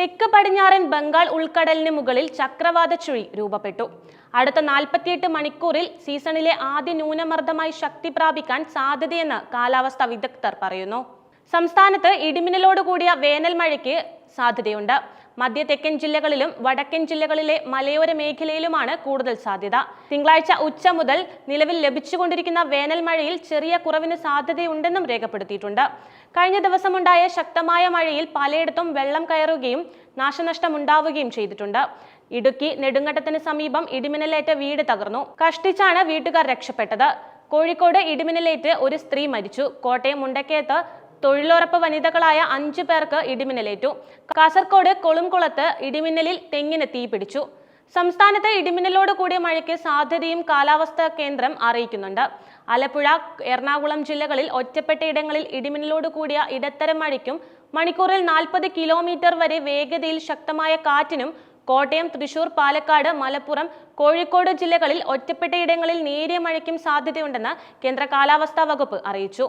തെക്ക് പടിഞ്ഞാറൻ ബംഗാൾ ഉൾക്കടലിന് മുകളിൽ ചക്രവാത ചുഴി രൂപപ്പെട്ടു. അടുത്ത നാൽപ്പത്തിയെട്ട് മണിക്കൂറിൽ സീസണിലെ ആദ്യ ന്യൂനമർദ്ദമായി ശക്തി പ്രാപിക്കാൻ സാധ്യതയെന്ന് കാലാവസ്ഥാ വിദഗ്ധർ പറയുന്നു. സംസ്ഥാനത്ത് ഇടിമിന്നലോട് കൂടിയ വേനൽ മഴയ്ക്ക് സാധ്യതയുണ്ട്. മധ്യ തെക്കൻ ജില്ലകളിലും വടക്കൻ ജില്ലകളിലെ മലയോര മേഖലയിലുമാണ് കൂടുതൽ സാധ്യത. തിങ്കളാഴ്ച ഉച്ച മുതൽ നിലവിൽ ലഭിച്ചുകൊണ്ടിരിക്കുന്ന വേനൽ മഴയിൽ ചെറിയ കുറവിന് സാധ്യതയുണ്ടെന്നും രേഖപ്പെടുത്തിയിട്ടുണ്ട്. കഴിഞ്ഞ ദിവസമുണ്ടായ ശക്തമായ മഴയിൽ പലയിടത്തും വെള്ളം കയറുകയും നാശനഷ്ടമുണ്ടാവുകയും ചെയ്തിട്ടുണ്ട്. ഇടുക്കി നെടുങ്കണ്ടത്തിന് സമീപം ഇടിമിന്നലേറ്റ വീട് തകർന്നു. കഷ്ടിച്ചാണ് വീട്ടുകാർ രക്ഷപ്പെട്ടത്. കോഴിക്കോട് ഇടിമിന്നലേറ്റ് ഒരു സ്ത്രീ മരിച്ചു. കോട്ടയം മുണ്ടക്കയത്ത് തൊഴിലുറപ്പ് വനിതകളായ അഞ്ചു പേർക്ക് ഇടിമിന്നലേറ്റു. കാസർകോട് കൊളുംകുളത്ത് ഇടിമിന്നലിൽ തെങ്ങിന് തീ പിടിച്ചു. സംസ്ഥാനത്ത് ഇടിമിന്നലോട് കൂടിയ മഴയ്ക്ക് സാധ്യതയും കാലാവസ്ഥാ കേന്ദ്രം അറിയിക്കുന്നുണ്ട്. ആലപ്പുഴ എറണാകുളം ജില്ലകളിൽ ഒറ്റപ്പെട്ട ഇടങ്ങളിൽ ഇടിമിന്നലോട് കൂടിയ ഇടത്തരം മഴയ്ക്കും മണിക്കൂറിൽ നാൽപ്പത് കിലോമീറ്റർ വരെ വേഗതയിൽ ശക്തമായ കാറ്റിനും കോട്ടയം തൃശൂർ പാലക്കാട് മലപ്പുറം കോഴിക്കോട് ജില്ലകളിൽ ഒറ്റപ്പെട്ട ഇടങ്ങളിൽ നേരിയ മഴയ്ക്കും സാധ്യതയുണ്ടെന്ന് കേന്ദ്ര കാലാവസ്ഥാ വകുപ്പ് അറിയിച്ചു.